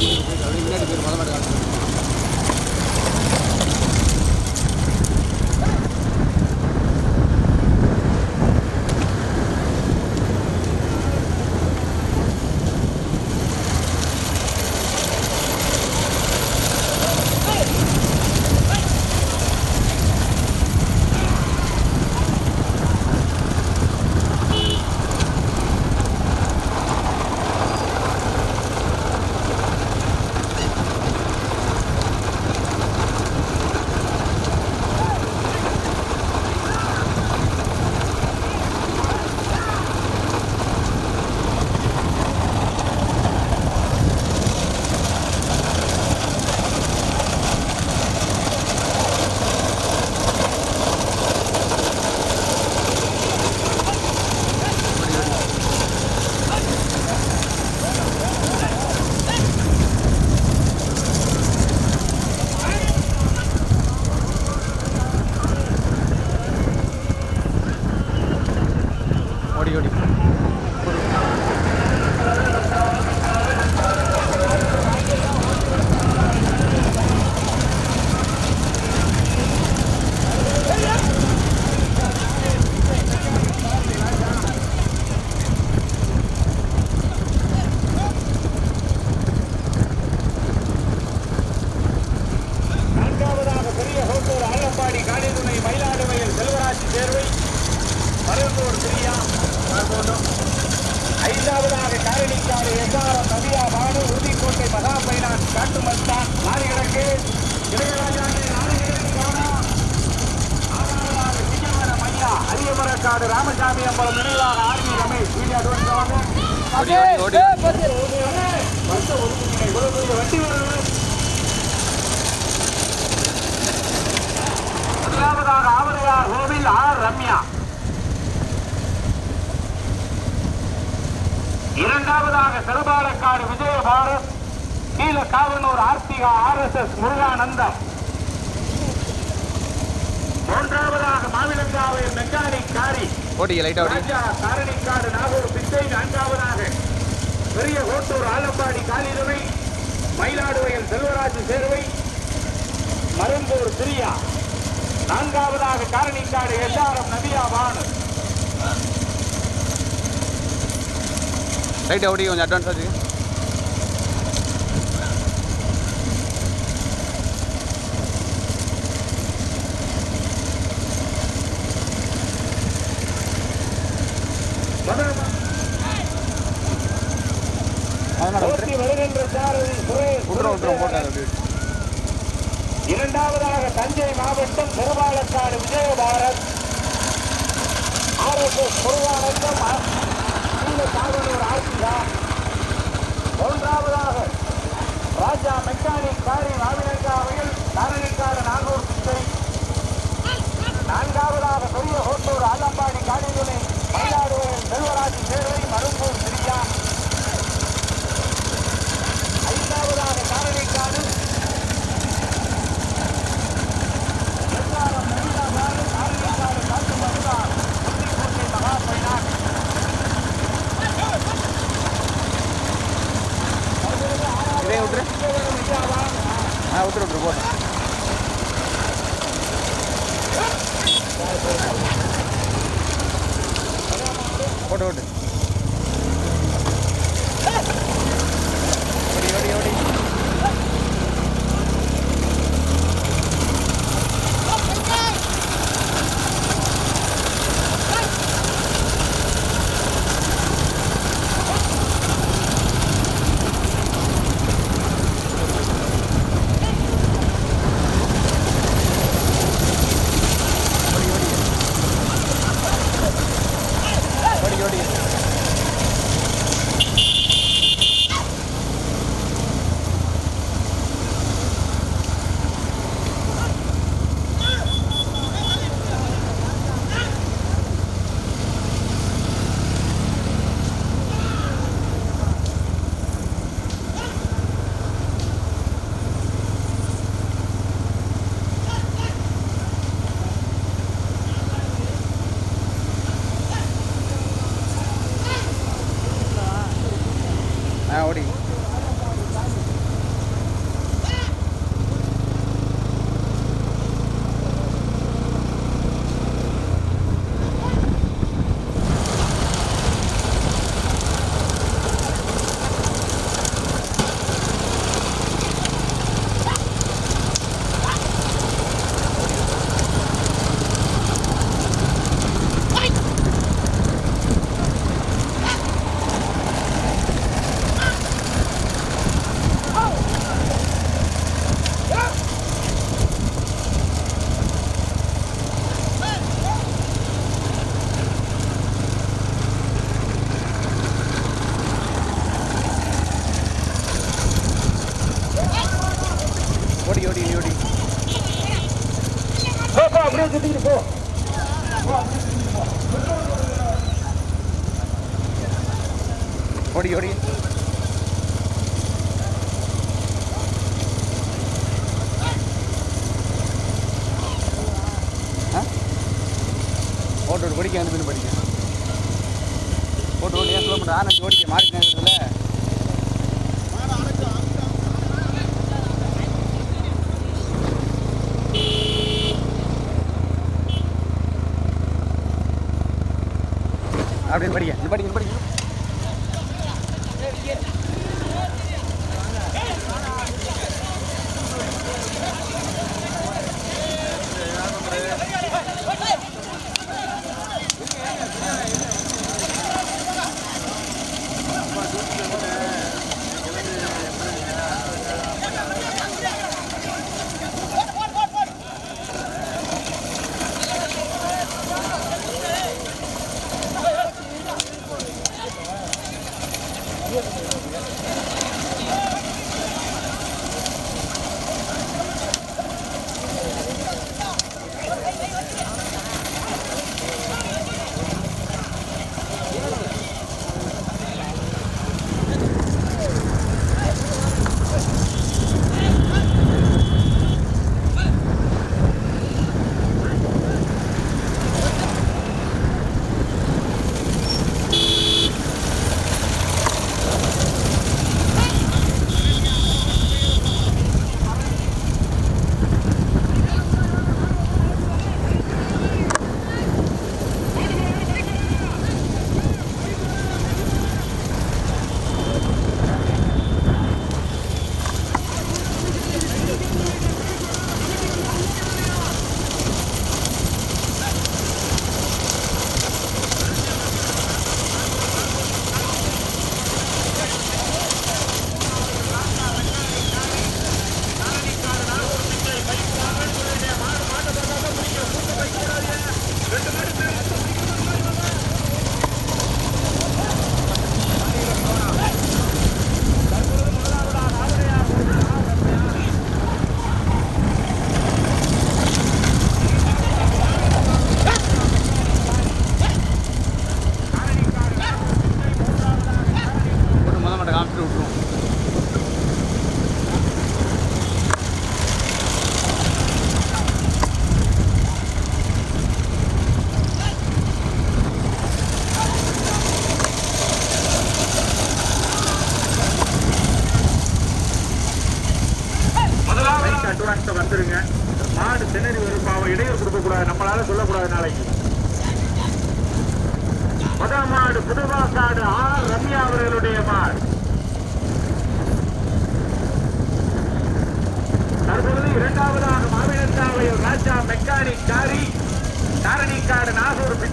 eat. கோவில் R Ramya இரண்டாவதாக Sirapalakkadu Vijayabharat Keezha Kavanur Aarthika R S S Muruganandam மூன்றாவதாக மாவிலங்காவை மெக்கானிக் காரி ஓடி லைட்டாக ஓடி ராஜா காரணிக்காடு நாகூர் பிச்சை நான்காவதாக பெரிய கோட்டூர் ஆலப்பாடி காலிதுவை மயிலாடுவையில் செல்வராஜ் சேர்வை மரும்பூர் சிரியா நான்காவதாக காரணிக்காடு எஸ்ஆர்எம் நதியா பானு லைட்டாக ஓடி கொஞ்சம் அட்வான்ஸ் சுரேஷ். விட்டுறோம் விட்டுறோம் போட்டாங்க இரண்டாவதாக தஞ்சை மாவட்டம் திருவாலக்காடு விஜயபாரத் ஆர்எஸ்எஸ் பொருளாளர்கள் சாதனூர் காவலூர் ஒன்றாவதாக மூன்றாவதாக ராஜா மெக்கானிக் காரி மாவிலங்காவையில் காரணிக்காடு நாகூர் பிச்சை நான்காவதாக பெரிய ஹோட்டூர் ஆலம்பாடி காணிதுணை மயிலாடுதுறை செல்வராஜ் சேர்வை ஓட்டு ஓட்டு படிக்க. போட்டு ஓடி ஓட்டு ஓட்டு ஏன் கிலோமீட்டர் ஓடிக்க மாறி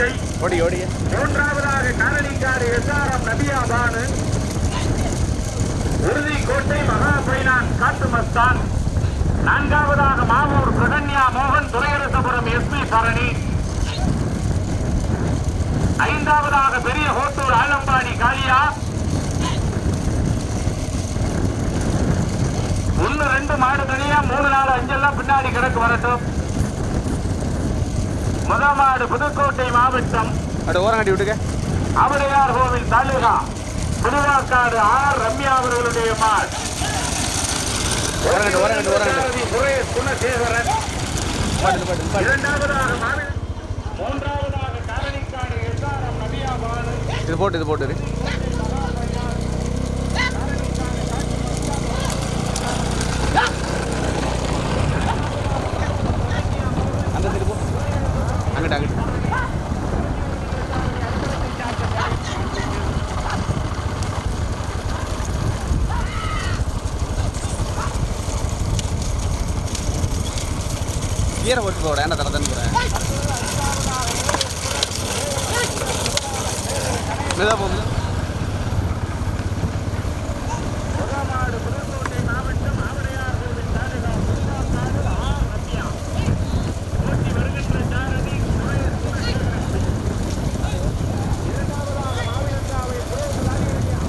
பிச்சை ஓடி ஓடி. மூன்றாவதாக காரணிக்காடு எஸ்ஆர்எம் நபியா பானு உறுதிக்கோட்டை மகா பைனான் காட்டு மஸ்தான் நான்காவதாக மாவூர் பிரகன்யா மோகன் துரையரசபுரம் எஸ்பி சரணி ஐந்தாவதாக பெரிய ஹோட்டூர் ஆலம்பாடி காளியா. ஒன்னு ரெண்டு மாடு தனியா மூணு நாலு அஞ்செல்லாம் பின்னாடி கிடக்கு வரட்டும். முத மாடு புதுக்கோட்டை மாவட்டம். அப்படியே ஓரம் கட்டி விட்டுக்க. அவரையார் கோவில் தாலுகா புதுவாக்காடு ஆர். ரம்யா அவர்களுடைய மாடு. ஓரங்கட்டு, ஓரங்கட்டு, ஓரங்கட்டு. குணசேகரன். இரண்டாவதாக மூன்றாவதாக காரணிக்காடு எஸ்ஆர்எம் நபியா பானு இது போட்டு இது போட்டு அங்கிட்டு அங்கிட்டு கீரை போட்டு போட என்ன தர தண்ணி போகிறேன் மெதுவாக போகுது புறமாடு புதுக்கோட்டை மாவட்டம் ஆவரையார் கோவில் தாலுகா புதுவாக்காடு ஆர் ரம்யா ஓட்டி வருகின்ற சாரதி சுரேஷ் குணசேகரன் இரண்டாவதாக மாவிலங்காவை சுரேஷ் லாகிரண்யா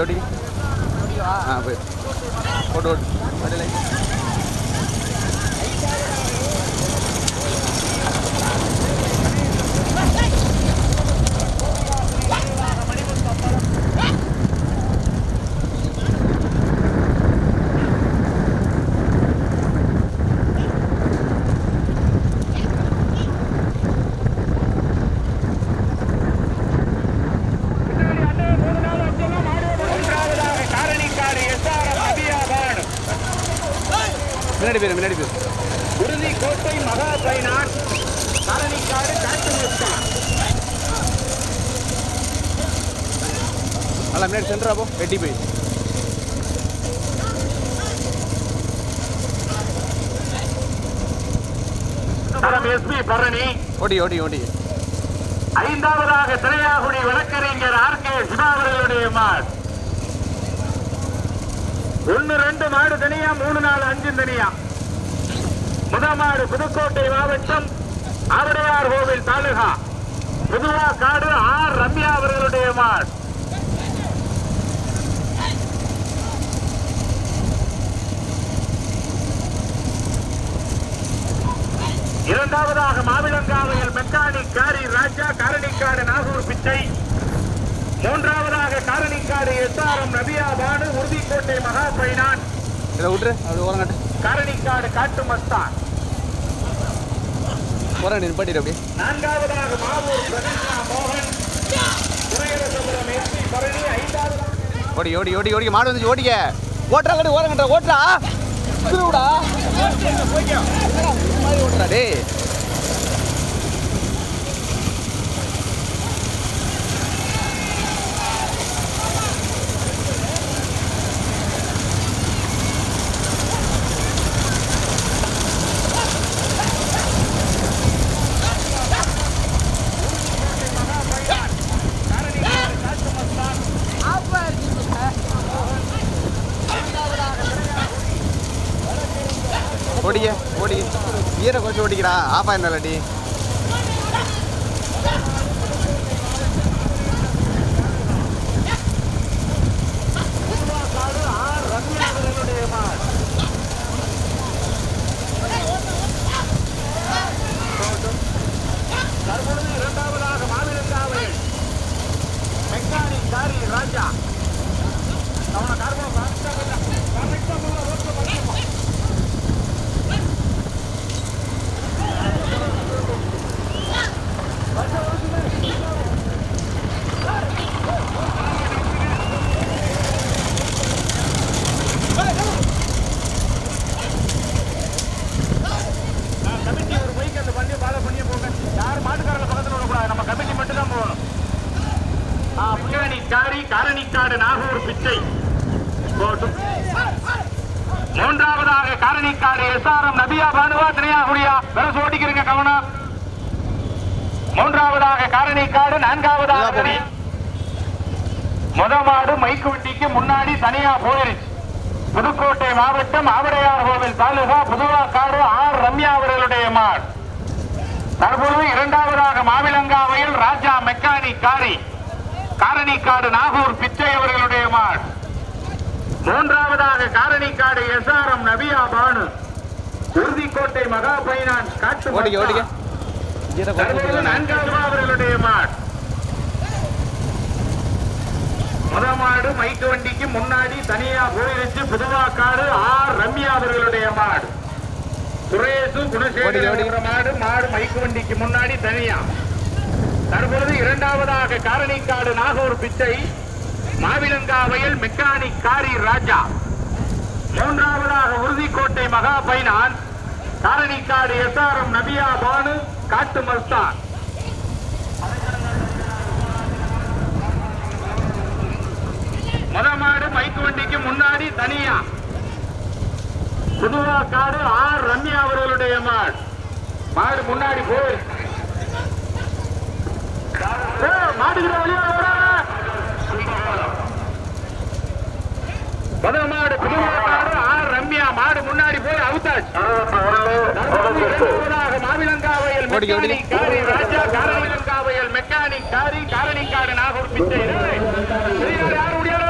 ஓடி ஆ போய் ஓட்டு ஓட்டு வண்டி லைட் மூன்றாவதாக காரணிக்காடு எஸ்ஆர்எம் அபியாபான் முன்னாடி பேர் முன்னாடி பேர் உறுதி கோட்டை மகா பைனான் காரணிக்காடு காட்டு முஸ்தான் நல்லா முன்னாடி சென்டரா போ வெட்டி போய் எஸ்பி பரணி. ஓடி ஓடி ஓடி. ஐந்தாவதாக திரையாகுடி வழக்கறிஞர் ஆர் கே சிவா அவர்களுடைய மாடு. ஒன்னு ரெண்டு மாடு தனியா மூணு நாலு அஞ்சு தனியா. முத மாடு புதுக்கோட்டை மாவட்டம் ஆவடையார் கோவில் தாலுகா. புதுவா காடு ஆர் ரம்யா அவர்களுடைய மாடு. இரண்டாவதாக மாவிலங்காவையில் மெக்கானிக் காரி ராஜா காரணிக்காடு நாகூர் பிச்சை. மூன்றாவதாக காரணிக்காடு எஸ்ஆர்எம் நபியா பானு உறுதிக்கோட்டை மகா பைனான் காரணிக்காடு காட்டு மஸ்தான். ஓரம் நிப்பாட்டிடு அப்படியே. நான்காவதாக மாவூர் பிரதீஷா மோகன். துறையரசபுரம் எஸ்பி பரணி ஐந்தாவதாக ஓடி ஓடி ஓடி ஓடி மாடு வந்துச்சு ஓடிக்க. ஓட்டுறா கட்டு ஓரம் கட்டுறா ஓட்டுறா. திருவிடா ஓட்டுறா டேய். ஓடிக்க ஓடி. ஈர கொஞ்சம் ஓடிக்கிறா ஆஃப் ஆயிருந்தாலடி காடு காரணிக்காடு நாகூர் பிச்சை. போட்டும் மூன்றாவதாக காரணிக்காடு எஸ்ஆர்எம் நபியா பானுவா தினையா குடியா விரசு ஓட்டிக்கிறீங்க கவனம் மூன்றாவதாக காரணிக்காடு நான்காவதாக முத மாடு மைக்கு வண்டிக்கு முன்னாடி தனியா போயிருச்சு. புதுக்கோட்டை மாவட்டம் ஆவடையார் கோவில் தாலுகா புதுவாக்காடு ஆர் ரம்யா அவர்களுடைய மாடு. தற்பொழுது இரண்டாவதாக மாவிலங்காவையில் ராஜா மெக்கானிக் காரி. காரணிக்காடு நாகூர் பிச்சை அவர்களுடைய மாடு. மூன்றாவதாக காரணிக்காடு எஸ்ஆர்எம் நபியா பானு. உறுதிக்கோட்டை மகா பைனான்ஸ் காட்டு நான்காவது அவர்களுடைய மாடு. முத மாடு மைக்கு வண்டிக்கு முன்னாடி தனியா போயிருச்சு. புதுவாக்காடு ஆர் ரம்யா அவர்களுடைய மாடு. ஓடி, குணசேகர. மாடு மாடு மைக்கு வண்டிக்கு முன்னாடி தனியா. தற்பொழுது இரண்டாவதாக காரணிக்காடு நாகூர் பிச்சை மாவிலங்காவையில் மெக்கானிக் காரி ராஜா. மூன்றாவதாக உறுதிக்கோட்டை மகா பைனான் காரணிக்காடு எஸ்ஆர்எம் நபியா பானு காட்டு மஸ்தான். மொதமாடு மைக்கு வண்டிக்கு முன்னாடி தனியா. புதுவா காடு ஆர் ரம்யா அவர்களுடைய மாடு. மாடு முன்னாடி போய் பதினமாடு புதுமாடு ஆர் ரம்யா மாடு முன்னாடி போய் அவுத்தாச்சு. மாவிலங்காவையில் மெக்கானிக் காரி ராஜா காரவிலங்காவையில் மெக்கானிக் காரி காரணிக்காடு நாகூர் பிச்சை. யார் முடியாது